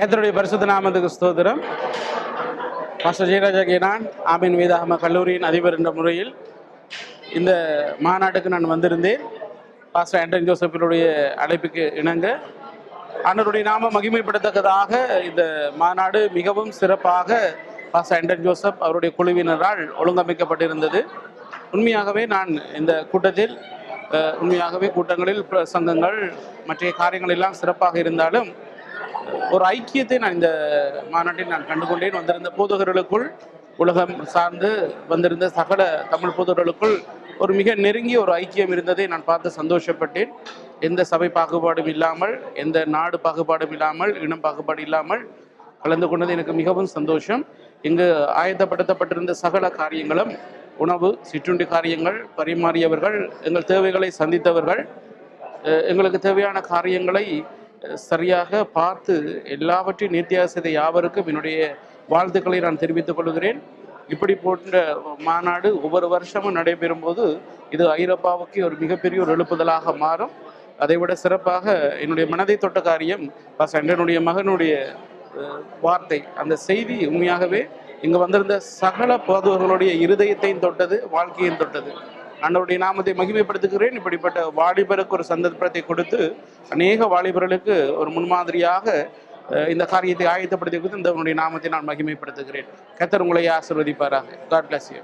கத்தருடைய பரிசுத்த நாமத்துக்கு ஸ்தோத்திரம். மாஸ்டர் ஜெயராஜாகே நான் ஆமீன் வேதாகம கல்லூரியின் அதிபர் என்ற முறையில் இந்த மாநாட்டுக்கு நான் வந்திருந்தேன். பாஸ்டர் ஆண்டன் ஜோசப்பினுடைய அழைப்புக்கு இணங்க. அன்னருடைய நாம மகிமைப்படத்தக்கதாக இந்த மாநாடு மிகவும் சிறப்பாக பாஸ்டர் ஆண்டன் ஜோசப் அவருடைய குழுவினரால் ஒழுங்கமைக்கப்பட்டிருந்தது. உண்மையாகவே நான் இந்த கூட்டத்தில் உண்மையாகவே கூட்டங்களில் பிரசங்கங்கள் மற்ற காரியங்கள் எல்லாம் சிறப்பாக இருந்தாலும் ஒரு ஐக்கியத்தை நான் இந்த மாநாட்டில் நான் கண்டுகொண்டேன். வந்திருந்த போதகர்களுக்குள் உலகம் சார்ந்து வந்திருந்த சகல தமிழ் போதகர்களுக்குள் ஒரு மிக நெருங்கிய ஒரு ஐக்கியம் இருந்ததை நான் பார்த்து சந்தோஷப்பட்டேன். எந்த சபை பாகுபாடும் இல்லாமல் எந்த நாடு பாகுபாடும் இல்லாமல் இனம் பாகுபாடு இல்லாமல் கலந்து கொண்டது எனக்கு மிகவும் சந்தோஷம். இங்கு ஆயத்தப்படுத்தப்பட்டிருந்த சகல காரியங்களும் உணவு சிற்றுண்டி காரியங்கள் பரிமாறியவர்கள் எங்கள் தேவைகளை சந்தித்தவர்கள் எங்களுக்கு தேவையான காரியங்களை சரியாக பார்த்து எல்லாவற்றையும் நித்தியாசத்தை யாவருக்கும் என்னுடைய வாழ்த்துக்களை நான் தெரிவித்துக் கொள்கிறேன். இப்படி போன்ற மாநாடு ஒவ்வொரு வருஷமும் நடைபெறும் போது இது ஐரோப்பாவுக்கு ஒரு மிகப்பெரிய ஒரு எழுப்புதலாக மாறும். அதைவிட சிறப்பாக என்னுடைய மனதை தொட்ட காரியம் பாஸ்டர் என்னுடைய மகனுடைய வார்த்தை. அந்த செய்தி உண்மையாகவே இங்கு வந்திருந்த சகல பொதுவர்களுடைய இருதயத்தையும் தொட்டது வாழ்க்கையும் தொட்டது. ஆண்டவருடைய நாமத்தை மகிமைப்படுத்துகிறேன். இப்படிப்பட்ட வாலிபருக்கு ஒரு சந்தர்ப்பத்தை கொடுத்து அநேக வாலிபர்களுக்கு ஒரு முன்மாதிரியாக இந்த காரியத்தை ஆயத்தப்படுத்தி கொடுத்து இந்த உன்னுடைய நாமத்தை நான் மகிமைப்படுத்துகிறேன். கத்தர் உங்களை ஆசிர்வதிப்பாராக. God bless you